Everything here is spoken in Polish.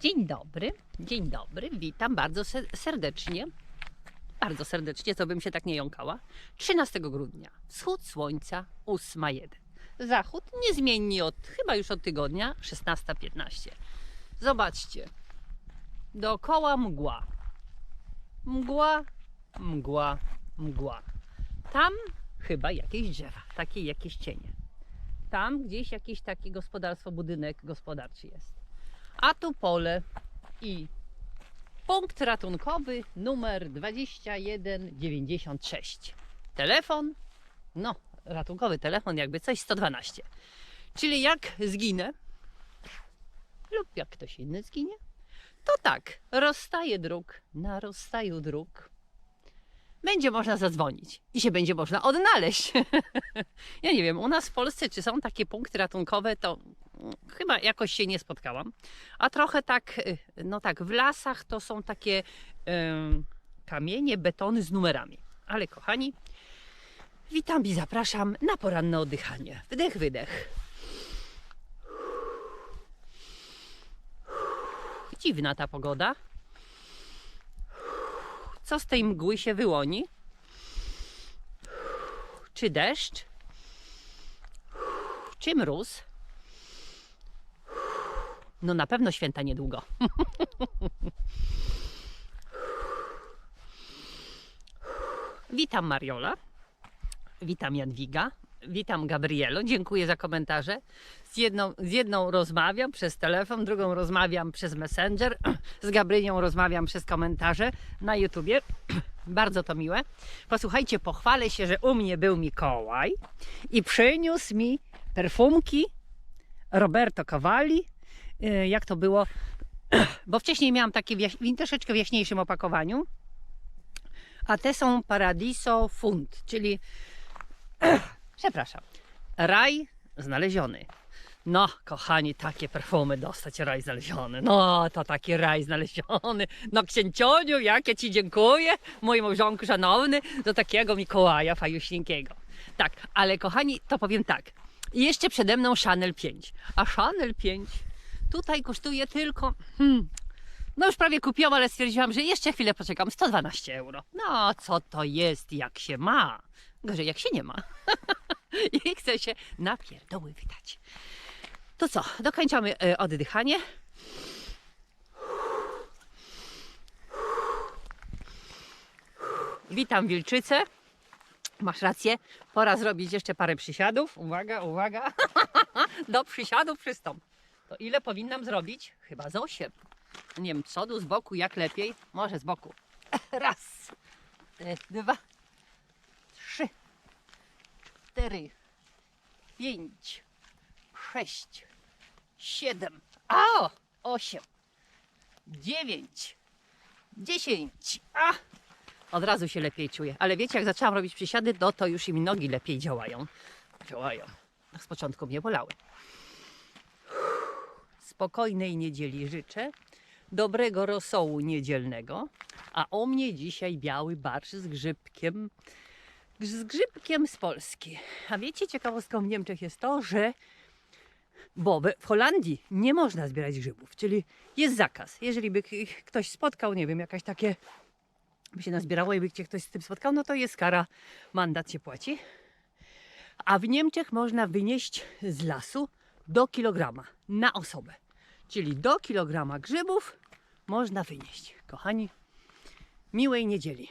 Dzień dobry, dzień dobry, witam bardzo se- serdecznie. Bardzo serdecznie, co bym się tak nie jąkała. 13 grudnia, wschód słońca, 8.1. Zachód niezmiennie od, chyba już od tygodnia, 16.15. Zobaczcie, dookoła mgła. Mgła, mgła, mgła. Tam chyba jakieś drzewa, takie jakieś cienie. Tam gdzieś jakieś takie gospodarstwo, budynek gospodarczy jest. A tu pole i punkt ratunkowy numer 2196. Telefon, no, ratunkowy telefon, jakby coś 112. Czyli jak zginę, lub jak ktoś inny zginie, to tak, rozstaje dróg na rozstaju dróg. Będzie można zadzwonić i się będzie można odnaleźć. ja nie wiem, u nas w Polsce, czy są takie punkty ratunkowe, to chyba jakoś się nie spotkałam. A trochę tak, y, no tak, w lasach to są takie em, kamienie, betony z numerami. Ale kochani, witam i zapraszam na poranne oddychanie. Wdech, wydech. Dziwna ta pogoda. Co z tej mgły się wyłoni? Czy deszcz? Czy mróz? No na pewno święta niedługo. Witam Mariola. Witam Jadwiga. Witam Gabrielo. Dziękuję za komentarze. Z jedną, z jedną rozmawiam przez telefon, drugą rozmawiam przez Messenger. Z Gabrynią rozmawiam przez komentarze na YouTubie. Bardzo to miłe. Posłuchajcie, pochwalę się, że u mnie był Mikołaj i przyniósł mi perfumki Roberto Cavalli. Y, Jak to było? Bo wcześniej miałam takie w troszeczkę jaśniejszym opakowaniu. A te są Paradiso Fund, czyli przepraszam, raj znaleziony. No, kochani, takie perfumy dostać, raj znaleziony. No, to taki raj znaleziony. No, księcioniu, jak ja Ci dziękuję, mój małżonku szanowny, do takiego Mikołaja fajuśniękiego. Tak, ale kochani, to powiem tak. Jeszcze przede mną Chanel 5. A Chanel 5 tutaj kosztuje tylko... Hmm, no już prawie kupiłam, ale stwierdziłam, że jeszcze chwilę poczekam. 112 euro. No, co to jest, jak się ma? Gorzej, jak się nie ma. I chcę się na pierdoły wydać. To co, dokończamy e, oddychanie. Witam Wilczycę. Masz rację, pora zrobić jeszcze parę przysiadów. Uwaga, uwaga. Do przysiadów przystąp. To ile powinnam zrobić? Chyba z 8. Nie wiem, przodu, z boku, jak lepiej? Może z boku. Raz, e, dwa, trzy, cztery, pięć, sześć, siedem, a osiem, dziewięć, dziesięć. A! Od razu się lepiej czuję. Ale wiecie, jak zaczęłam robić przysiady, no to już im nogi lepiej działają. Działają. Z początku mnie bolały. Spokojnej niedzieli życzę. Dobrego rosołu niedzielnego. A o mnie dzisiaj biały barsz z grzybkiem. Z grzybkiem z Polski. A wiecie, ciekawostką w Niemczech jest to, że bo w Holandii nie można zbierać grzybów, czyli jest zakaz. Jeżeli by ktoś spotkał, nie wiem, jakaś takie by się nazbierało i by cię ktoś z tym spotkał, no to jest kara, mandat się płaci. A w Niemczech można wynieść z lasu do kilograma na osobę. Czyli do kilograma grzybów można wynieść. Kochani, miłej niedzieli.